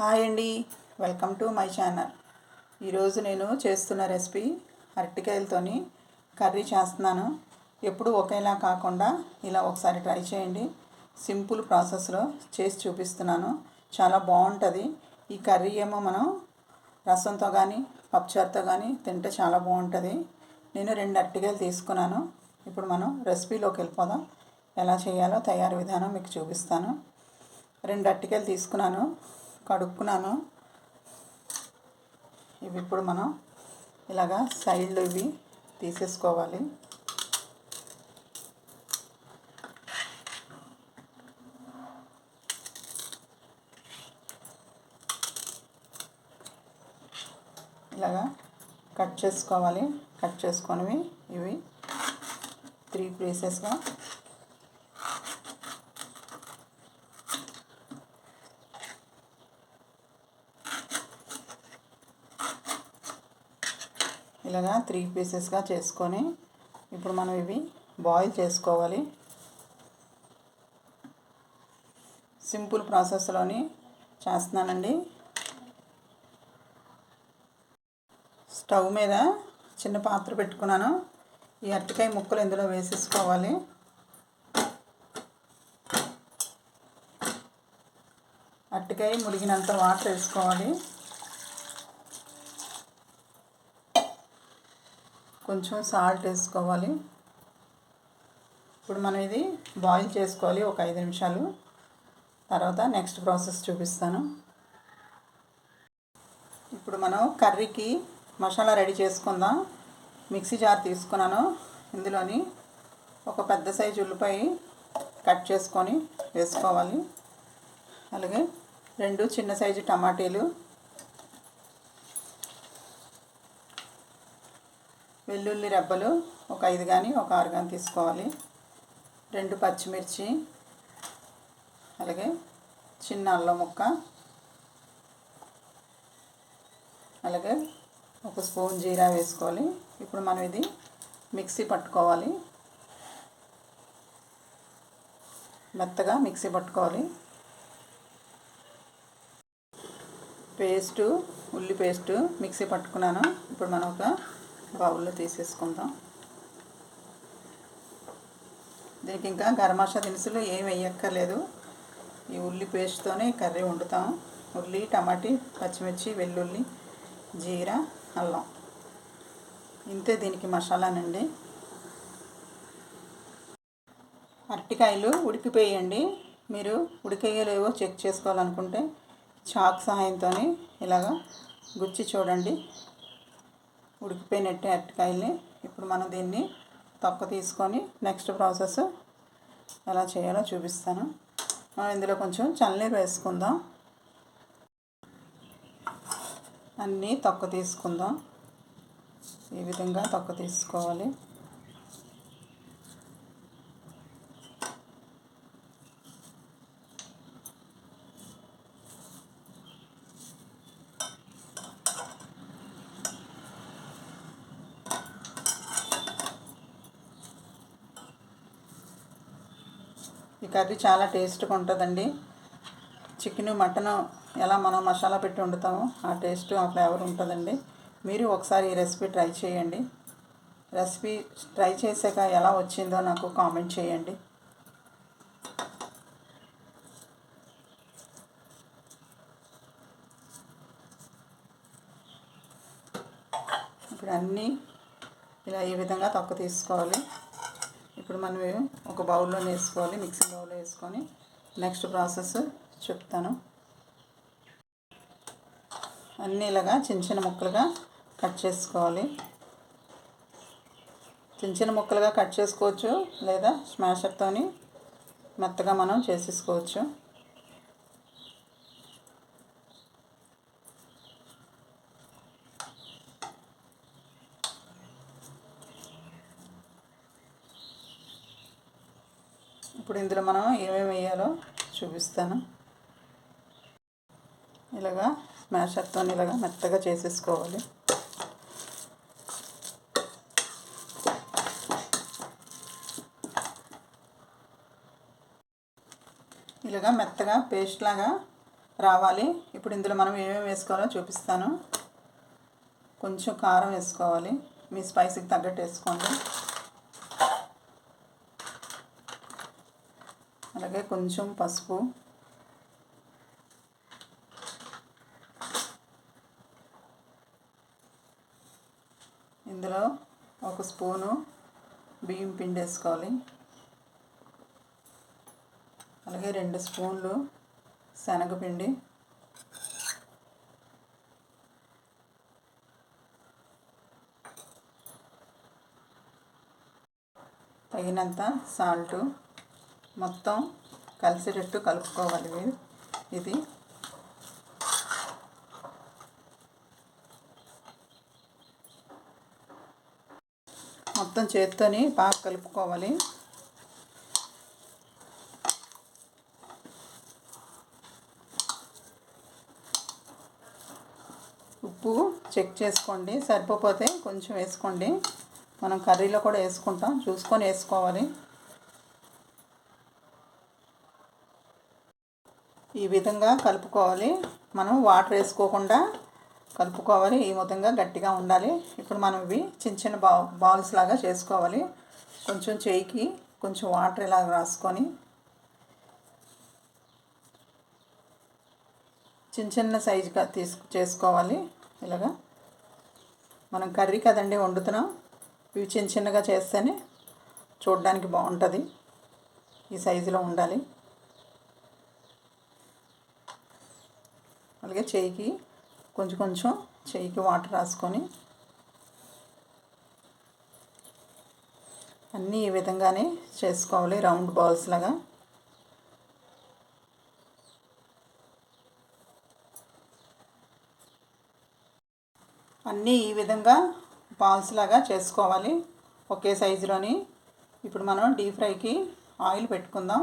Hi అండి. Welcome to my channel. ఈరోజు నేను చేస్తున్న రెసిపీ అరటికాయలతోని కర్రీ చేస్తున్నాను. ఎప్పుడు ఒకేలా కాకుండా ఇలా ఒకసారి ట్రై చేయండి. సింపుల్ ప్రాసెస్లో చేసి చూపిస్తున్నాను. చాలా బాగుంటుంది. ఈ కర్రీ ఏమో మనం రసంతో కానీ పప్పుచారుతో కానీ తింటే చాలా బాగుంటుంది. నేను రెండు అరటికాయలు తీసుకున్నాను. ఇప్పుడు మనం రెసిపీలోకి వెళ్ళిపోదాం. ఎలా చేయాలో తయారు విధానం మీకు చూపిస్తాను. రెండు అరటికాయలు తీసుకున్నాను. కడుక్కున్నాను. ఇవి ఇప్పుడు మనం ఇలాగా సైడ్లు ఇవి తీసేసుకోవాలి. ఇలాగా కట్ చేసుకోవాలి. కట్ చేసుకొని ఇవి త్రీ పీసెస్గా ఇలాగా త్రీ పీసెస్గా చేసుకొని ఇప్పుడు మనం ఇవి బాయిల్ చేసుకోవాలి. సింపుల్ ప్రాసెస్లోని చేస్తున్నానండి. స్టవ్ మీద చిన్న పాత్ర పెట్టుకున్నాను. ఈ అరటికాయ ముక్కలు ఇందులో వేసేసుకోవాలి. అరటికాయ మురిగినంత వాటర్ వేసుకోవాలి. కొంచెం సాల్ట్ వేసుకోవాలి. ఇప్పుడు మనం ఇది బాయిల్ చేసుకోవాలి ఒక ఐదు నిమిషాలు. తర్వాత నెక్స్ట్ ప్రాసెస్ చూపిస్తాను. ఇప్పుడు మనం కర్రీకి మసాలా రెడీ చేసుకుందాం. మిక్సీ జార్ తీసుకున్నాను. ఇందులోని ఒక పెద్ద సైజు ఉల్లిపాయ కట్ చేసుకొని వేసుకోవాలి. అలాగే రెండు చిన్న సైజు టమాటీలు వెల్లుల్లి రెబ్బలు ఒక ఐదు కానీ ఒక ఆరు కానీ తీసుకోవాలి. రెండు పచ్చిమిర్చి అలాగే చిన్న అల్లం ముక్క అలాగే ఒక స్పూన్ జీరా వేసుకోవాలి. ఇప్పుడు మనం ఇది మిక్సీ పట్టుకోవాలి. మెత్తగా మిక్సీ పట్టుకోవాలి. పేస్టు ఉల్లి పేస్టు మిక్సీ పట్టుకున్నాను. ఇప్పుడు మనం ఒక బౌల్లో తీసేసుకుందాం. దీనికి ఇంకా గరం మసాలా దినుసులు ఏం వేయక్కర్లేదు. ఈ ఉల్లి పేస్ట్తోనే కర్రీ వండుతాం. ఉల్లి టమాటీ పచ్చిమిర్చి వెల్లుల్లి జీరా అల్లం. ఇంతే దీనికి మసాలానండి. అరటికాయలు ఉడికిపోయండి. మీరు ఉడికేయలేవో చెక్ చేసుకోవాలనుకుంటే చాక్ సహాయంతో ఇలాగా గుచ్చి చూడండి. ఉడికిపోయినట్టు అరటికాయల్ని ఇప్పుడు మనం దీన్ని తొక్క తీసుకొని నెక్స్ట్ ప్రాసెస్ ఎలా చేయాలో చూపిస్తాను. మనం ఇందులో కొంచెం చల్లనీరు వేసుకుందాం. అన్నీ తొక్క తీసుకుందాం. ఈ విధంగా తొక్క తీసుకోవాలి. ఈ కర్రీ చాలా టేస్ట్గా ఉంటుందండి. చికెన్ మటన్ ఎలా మనం మసాలా పెట్టి వండుతామో ఆ టేస్ట్ ఆ ఫ్లేవర్ ఉంటుందండి. మీరు ఒకసారి ఈ రెసిపీ ట్రై చేయండి. రెసిపీ ట్రై చేసాక ఎలా వచ్చిందో నాకు కామెంట్ చేయండి. ఇప్పుడు అన్నీ ఇలా ఈ విధంగా తక్కువ తీసుకోవాలి. ఇప్పుడు మనం ఒక బౌల్లో వేసుకోవాలి మిక్సీ బౌల్లో వేసుకొని నెక్స్ట్ ప్రాసెస్ చెప్తాను. అన్నీ ఇలాగా చిన్న చిన్న ముక్కలుగా కట్ చేసుకోవాలి. చిన్న చిన్న ముక్కలుగా కట్ చేసుకోవచ్చు లేదా స్మాషర్తోని మెత్తగా మనం చేసేసుకోవచ్చు. ఇప్పుడు ఇందులో మనం ఏమేమి వేయాలో చూపిస్తాను. ఇలాగా మ్యాషర్తో ఇలాగా మెత్తగా చేసేసుకోవాలి. ఇలాగా మెత్తగా పేస్ట్ లాగా రావాలి. ఇప్పుడు ఇందులో మనం ఏమేమి వేసుకోవాలో చూపిస్తాను. కొంచెం కారం వేసుకోవాలి. మీ స్పైసీకి తగ్గట్టు వేసుకోండి. అలాగే కొంచెం పసుపు. ఇందులో ఒక స్పూను బియ్యం పిండి వేసుకోవాలి అలాగే రెండు స్పూన్లు శనగపిండి తగినంత సాల్టు. మొత్తం కలిసేటట్టు కలుపుకోవాలి ఇది. మొత్తం చేత్తోని బాగా కలుపుకోవాలి. ఉప్పు చెక్ చేసుకోండి. సరిపోతే కొంచెం వేసుకోండి. మనం కర్రీలో కూడా వేసుకుంటాం. చూసుకొని వేసుకోవాలి. ఈ విధంగా కలుపుకోవాలి. మనం వాటర్ వేసుకోకుండా కలుపుకోవాలి. ఈ విధంగా గట్టిగా ఉండాలి. ఇప్పుడు మనం ఇవి చిన్న చిన్న బా బాల్స్ లాగా చేసుకోవాలి. కొంచెం చేయికి కొంచెం వాటర్ ఇలా రాసుకొని చిన్న చిన్న సైజుగా తీసుకు చేసుకోవాలి. ఇలాగా మనం కర్రీ కదండి వండుతున్నాం. ఇవి చిన్న చిన్నగా చేస్తేనే చూడడానికి బాగుంటుంది. ఈ సైజులో ఉండాలి. అలాగే చేయికి కొంచెం కొంచెం చేయికి వాటర్ రాసుకొని అన్నీ ఈ విధంగానే చేసుకోవాలి రౌండ్ బాల్స్ లాగా. అన్నీ ఈ విధంగా బాల్స్ లాగా చేసుకోవాలి ఒకే సైజులోని. ఇప్పుడు మనం డీప్ ఫ్రైకి ఆయిల్ పెట్టుకుందాం.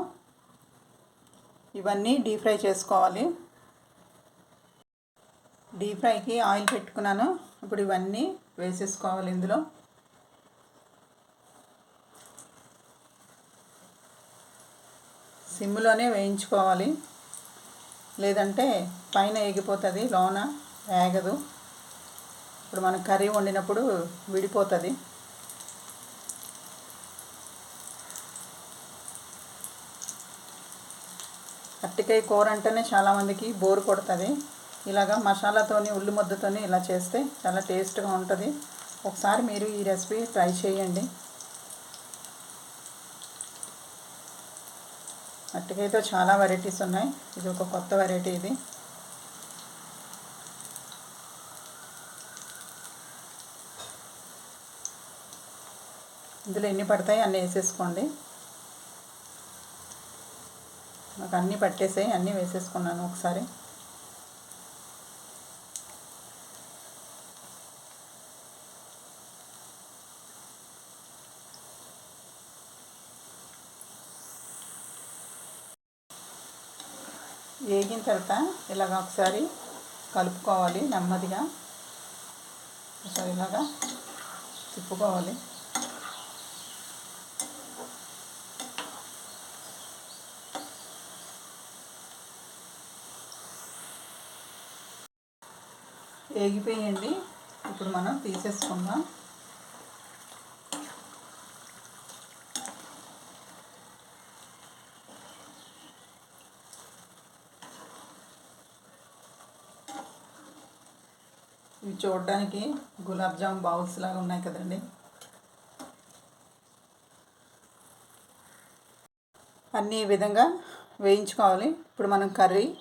ఇవన్నీ డీప్ ఫ్రై చేసుకోవాలి. డీప్ ఫ్రైకి ఆయిల్ పెట్టుకున్నాను. ఇప్పుడు ఇవన్నీ వేసేసుకోవాలి ఇందులో. సిమ్లోనే వేయించుకోవాలి. లేదంటే పైన ఎగిపోతుంది లోన వేగదు ఇప్పుడు మనం కర్రీ వండినప్పుడు విడిపోతుంది. అట్టికాయ కూర అంటేనే చాలామందికి బోరు కొడుతుంది. ఇలాగా మసాలాతోని ఉల్లి ముద్దతోని ఇలా చేస్తే చాలా టేస్ట్గా ఉంటుంది. ఒకసారి మీరు ఈ రెసిపీ ట్రై చేయండి. అట్టకైతే చాలా వెరైటీస్ ఉన్నాయి. ఇది ఒక కొత్త వెరైటీ ఇది. ఇందులో ఎన్ని పడతాయి అన్నీ వేసేసుకోండి. నాకు అన్నీ పట్టేసాయి అన్నీ వేసేసుకున్నాను ఒకసారి. వేగిన తర్వాత ఇలాగ ఒకసారి కలుపుకోవాలి నెమ్మదిగా. ఒకసారి ఇలాగా తిప్పుకోవాలి. వేగిపోయండి ఇప్పుడు మనం తీసేసుకుందాం. ఇవి చూడడానికి గులాబ్ జామ్ బౌల్స్ లాగా ఉన్నాయి కదండి. అన్నీ ఈ విధంగా వేయించుకోవాలి. ఇప్పుడు మనం కర్రీ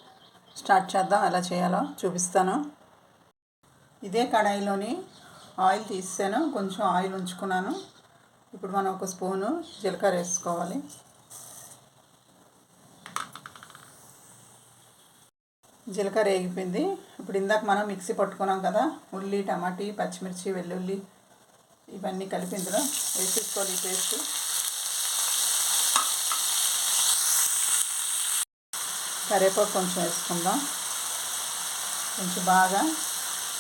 స్టార్ట్ చేద్దాం. ఎలా చేయాలో చూపిస్తాను. ఇదే కడాయిలోని ఆయిల్ తీసాను కొంచెం ఆయిల్ ఉంచుకున్నాను. ఇప్పుడు మనం ఒక స్పూను జీలకర్ర వేసుకోవాలి. జీలకర్ర వేగిపోయింది. ఇప్పుడు ఇందాక మనం మిక్సీ పట్టుకున్నాం కదా ఉల్లి టమాటీ పచ్చిమిర్చి వెల్లుల్లి ఇవన్నీ కలిపి ఇందులో వేసేసుకోవాలి ఈ పేస్ట్. కరివేపాకు కొంచెం వేసుకుందాం. కొంచెం బాగా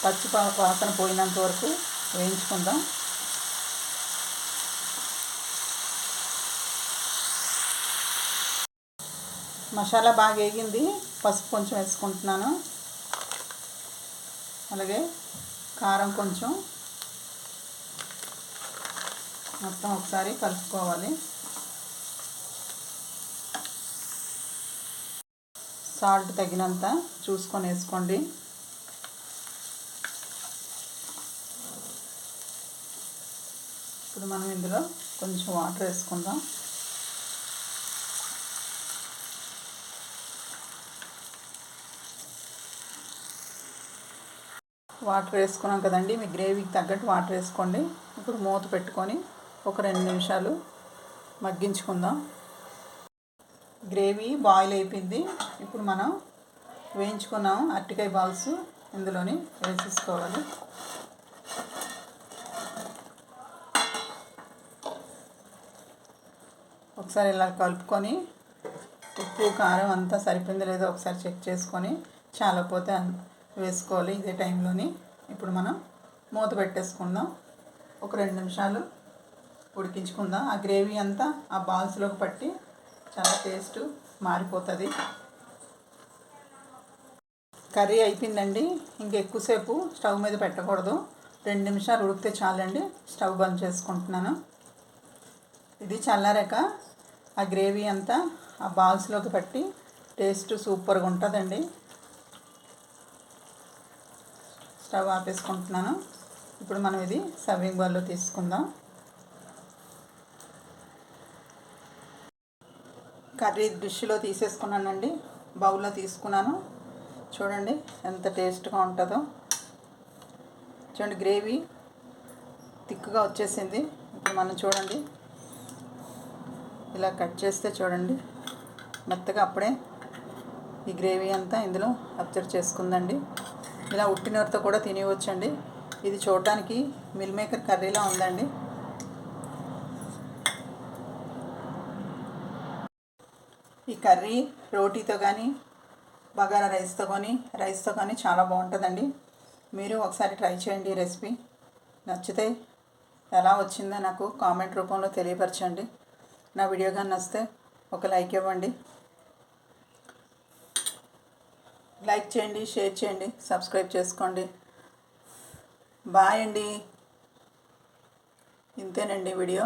పచ్చి పా- వాసన పోయినంత వరకు వేయించుకుందాం. మసాలా బాగా వేగింది. పసుపు కొంచెం వేసుకుంటున్నాను. అలాగే కారం కొంచెం మొత్తం ఒకసారి కలుపుకోవాలి. సాల్ట్ తగినంత చూసుకొని వేసుకోండి. ఇప్పుడు మనం ఇందులో కొంచెం వాటర్ వేసుకుందాం. వాటర్ వేసుకున్నాం కదండి. మీ గ్రేవీకి తగ్గట్టు వాటర్ వేసుకోండి. ఇప్పుడు మూత పెట్టుకొని ఒక రెండు నిమిషాలు మగ్గించుకుందాం. గ్రేవీ బాయిల్ అయిపోయింది. ఇప్పుడు మనం వేయించుకున్నాం అరటికాయ బాల్స్ ఇందులోని వేసేసుకోవాలి. ఒకసారి ఇలా కలుపుకొని ఉప్పు కారం అంతా సరిపోయిందో లేదో ఒకసారి చెక్ చేసుకొని చాలకపోతే వేసుకోవాలి ఇదే టైంలోని. ఇప్పుడు మనం మూత పెట్టేసుకుందాం. ఒక రెండు నిమిషాలు ఉడికించుకుందాం. ఆ గ్రేవీ అంతా ఆ బాల్స్లోకి పట్టి చాలా టేస్ట్ మారిపోతుంది. కర్రీ అయిపోయిందండి. ఇంకెక్కువసేపు స్టవ్ మీద పెట్టకూడదు. రెండు నిమిషాలు ఉడికితే చాలండి. స్టవ్ బంద్ చేసుకుంటున్నాను. ఇది చల్లారాక ఆ గ్రేవీ అంతా ఆ బాల్స్లోకి పట్టి టేస్ట్ సూపర్గా ఉంటుందండి. స్టవ్ ఆపేసుకుంటున్నాను. ఇప్పుడు మనం ఇది సర్వింగ్ బౌల్లో తీసుకుందాం. కర్రీ డిష్లో తీసేసుకున్నానండి. బౌల్లో తీసుకున్నాను. చూడండి ఎంత టేస్ట్గా ఉంటుందో. చూడండి గ్రేవీ థిక్గా వచ్చేసింది. ఇప్పుడు మనం చూడండి. ఇలా కట్ చేస్తే చూడండి. మెత్తగా అప్పుడే ఈ గ్రేవీ అంతా ఇందులో అబ్జర్వ్ చేసుకుందండి. ఇలా ఉట్టినోరితో కూడా తినేవచ్చండి ఇది చూడటానికి మిల్ మేకర్ కర్రీలా ఉందండి. ఈ కర్రీ రోటీతో కానీ బగారా రైస్తో కానీ రైస్తో కానీ చాలా బాగుంటుందండి. మీరు ఒకసారి ట్రై చేయండి ఈ రెసిపీ. నచ్చితే ఎలా వచ్చిందో నాకు కామెంట్ రూపంలో తెలియపరచండి. నా వీడియో కానీ నచ్చితే ఒక లైక్ ఇవ్వండి. లైక్ చేయండి షేర్ చేయండి సబ్స్క్రైబ్ చేసుకోండి. బాయ్ అండి. ఇంతేనండి వీడియో.